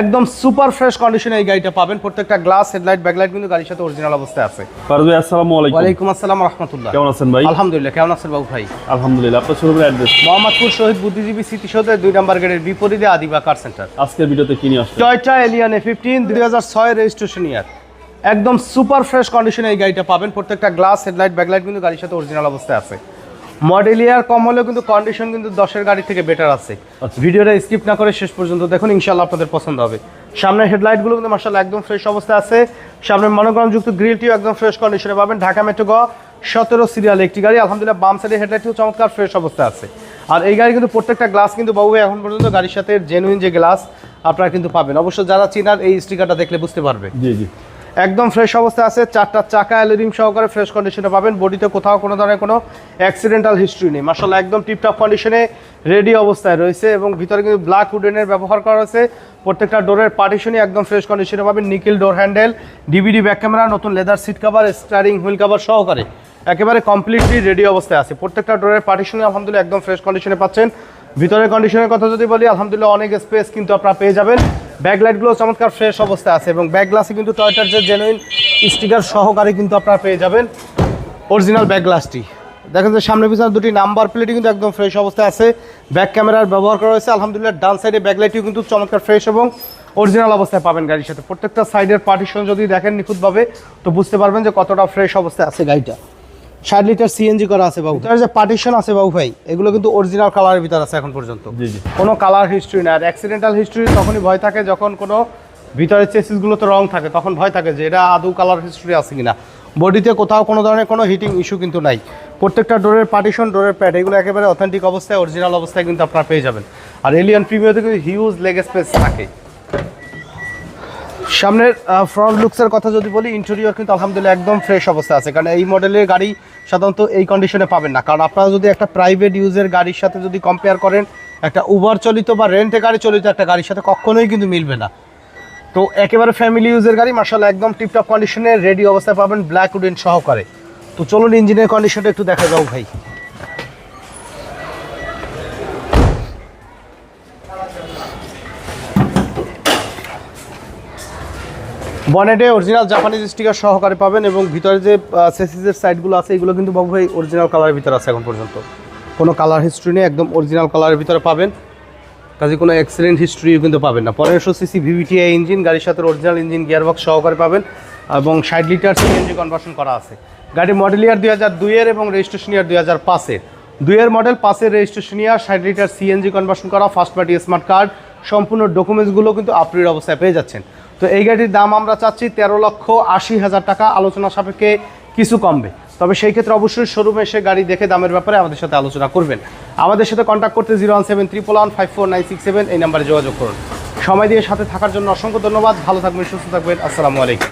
একদম super fresh কন্ডিশনে এই গাড়িটা পাবেন। প্রত্যেকটা গ্লাস হেডলাইট ব্যাকলাইট কিন্তু গাড়ির সাথে অরিজিনাল অবস্থায় আছে। ভাই আসসালামু আলাইকুম। ওয়ালাইকুম আসসালাম রহমতুল্লাহ। কেমন আছেন ভাই? আলহামদুলিল্লাহ কেমন আছেন বাবু ভাই? আলহামদুলিল্লাহ আপনার শোরুমের অ্যাড্রেস মোহাম্মদপুর শহীদ বুদ্ধিজীবী স্মৃতিসৌধের দুই নম্বর গেটের বিপরীতে আদিবা কার সেন্টার আজকের ভিডিওতে কি নিয়ে আসছেন টয়টা এলিয়ান এ ফিফটিন দুই হাজার ছয় রেজিস্ট্রেশন ইয়ার একদম সুপার ফ্রেশ কন্ডিশনে এই গাড়িটা পাবেন। প্রত্যেকটা গ্লাস হেডলাইট ব্যাকলাইট কিন্তু গাড়ির সাথে অরিজিনাল অবস্থায় আছে। মডেল ইয়ার কম হলেও কিন্তু কন্ডিশন কিন্তু দশের গাড়ি থেকে বেটার আছে। আচ্ছা। ভিডিওটা স্কিপ না করে শেষ পর্যন্ত দেখুন ইনশাল্লাহ আপনাদের পছন্দ হবে। সামনের হেডলাইটগুলো কিন্তু মার্শাল একদম ফ্রেশ অবস্থায় আছে। সামনের মনোগ্রামযুক্ত গ্রিলটিও একদম ফ্রেশ কন্ডিশনে পাবেন। ঢাকা মেট্রো গ সতেরো সিরিয়াল একটি গাড়ি। আলহামদুলিল্লাহ বাম সাইডের হেডলাইটটিও চমৎকার ফ্রেশ অবস্থায় আছে। আর এই গাড়ি কিন্তু প্রত্যেকটা গ্লাস কিন্তু বাবু এখন পর্যন্ত গাড়ির সাথে জেনুইন যে গ্লাস আপনারা কিন্তু পাবেন। অবশ্য যারা চিনার এই স্টিকারটা দেখলে বুঝতে পারবে। জি জি। একদম ফ্রেশ অবস্থায় আছে, চারটা চাকা এলরিং সহকারে ফ্রেশ কন্ডিশনে পাবেন। বডিতে কোথাও কোনো ধরনের কোনো অ্যাক্সিডেন্টাল হিস্ট্রি নেই। মার্শাল্লাহ একদম টিপটপ কন্ডিশনে রেডি অবস্থায় রয়েছে এবং ভিতরে কিন্তু ব্ল্যাক উডেনের ব্যবহার করা হয়েছে। প্রত্যেকটা ডোরের পার্টিশনই একদম ফ্রেশ কন্ডিশনে পাবেন। Nickel door handle DVD back camera নতুন leather seat cover steering wheel cover সহকারে একেবারে কমপ্লিটলি রেডি অবস্থায় আছে। প্রত্যেকটা ডোরের পার্টিশনই আলহামদুলিল্লাহ একদম ফ্রেশ কন্ডিশনে পাচ্ছেন। ভিতরের কন্ডিশনের কথা যদি বলি, আলহামদুলিল্লাহ অনেক স্পেস কিন্তু আপনারা পেয়ে যাবেন। ব্যাকলাইটগুলো চমৎকার ফ্রেশ অবস্থায় আছে এবং ব্যাক গ্লাসে কিন্তু টয়টার যে জেনুইন স্টিকার সহকারে কিন্তু আপনারা পেয়ে যাবেন অরিজিনাল ব্যাক গ্লাসটি দেখেন যে সামনে পিছনে দুটি নাম্বার প্লেটই কিন্তু একদম ফ্রেশ অবস্থায় আছে। ব্যাক ক্যামেরার ব্যবহার করা হয়েছে, আলহামদুলিল্লাহ ডান সাইডে ব্যাকলাইটটিও কিন্তু চমৎকার ফ্রেশ এবং অরিজিনাল অবস্থায় পাবেন গাড়ির সাথে। প্রত্যেকটা সাইডের পার্টিশন যদি দেখেন নিখুঁতভাবে, তো বুঝতে পারবেন যে কতটা ফ্রেশ অবস্থায় আছে গাড়িটা। ষাট লিটার সিএনজি করা আছে বাবু। তার যে পার্টিশন আছে বাবু ভাই এগুলো কিন্তু অরিজিনাল কালারের ভিতর আছে এখন পর্যন্ত। জি জি। কোনো কালার হিস্ট্রি না। আর অ্যাক্সিডেন্টাল হিস্ট্রি তখনই ভয় থাকে যখন কোনো ভিতরের চেসিসগুলোতে রং থাকে তখন ভয় থাকে যে এটা আদৌ কালার হিস্ট্রি আছে কিনা। বডিতে কোথাও কোনো ধরনের কোনো হিটিং ইস্যু কিন্তু নাই। প্রত্যেকটা ডোরের পার্টিশন ডোরের প্যাড এগুলো একেবারে অথেন্টিক অবস্থায় অরিজিনাল অবস্থায় কিন্তু আপনারা পেয়ে যাবেন। আর এলিয়ান প্রিমিয়াতে কিন্তু হিউজ লেগ স্পেস থাকে। সামনের ফ্রন্ট লুকসের কথা যদি বলি ইন্টেরিয়র কিন্তু আলহামদুলিল্লাহ একদম ফ্রেশ অবস্থা আছে। কারণ এই মডেলের গাড়ি সাধারণত এই কন্ডিশনে পাবেন না। কারণ আপনারা যদি একটা প্রাইভেট ইউজের গাড়ির সাথে যদি কম্পেয়ার করেন, একটা উবার চলিত বা রেন্টে গাড়ি চলিত একটা গাড়ির সাথে কখনোই কিন্তু মিলবে না। তো একেবারে ফ্যামিলি ইউজের গাড়ি মার্শাল একদম টিপটপ কন্ডিশনে রেডি অবস্থায় পাবেন ব্ল্যাক উডেন সহকারে। তো চলুন ইঞ্জিনের কন্ডিশনটা একটু দেখা যাও ভাই। বনেটে অরিজিনাল জাপানিজ স্টিকার সহকারে পাবেন এবং ভিতরে যে সেসিসের সাইডগুলো আছে, এগুলো কিন্তু বাবু ভাই অরিজিনাল কালারের ভিতরে আছে এখন পর্যন্ত। কোনো কালার হিস্ট্রি নেই, একদম অরিজিনাল কালারের ভিতরে পাবেন। কাজে কোনো অ্যাক্সিডেন্ট হিস্ট্রিও কিন্তু পাবেন না। পনেরোশো সিসি ভিভিটিআই ইঞ্জিন গাড়ির সাথে অরিজিনাল ইঞ্জিন গিয়ারবক্স সহকারে পাবেন এবং ষাট লিটার সিএনজি কনভার্সন করা আছে। গাড়ির মডেল ইয়ার দুই হাজার দুইয়ের এবং রেজিস্ট্রেশন ইয়ার দুই হাজার পাঁচের। দুইয়ের মডেল পাঁচের রেজিস্ট্রেশন ইয়ার ষাট লিটার সিএনজি কনভার্সন করা ফার্স্ট পার্টি স্মার্ট কার্ড সম্পূর্ণ ডকুমেন্টসগুলো কিন্তু আপডেট অবস্থায় পেয়ে যাচ্ছেন। তো এই গাড়ির দাম আমরা চাচ্ছি তেরো লক্ষ আশি হাজার টাকা, আলোচনা সাপেক্ষে কিছু কমবে। তবে সেই ক্ষেত্রে অবশ্যই শোরুমে এসে গাড়ি দেখে দামের ব্যাপারে আমাদের সাথে আলোচনা করবেন। আমাদের সাথে কন্ট্যাক্ট করতে zero one seven triple one five four nine six seven এই নাম্বারে যোগাযোগ করুন। সময় দিয়ে সাথে থাকার জন্য অসংখ্য ধন্যবাদ। ভালো থাকবেন, সুস্থ থাকবেন। আসসালামু আলাইকুম।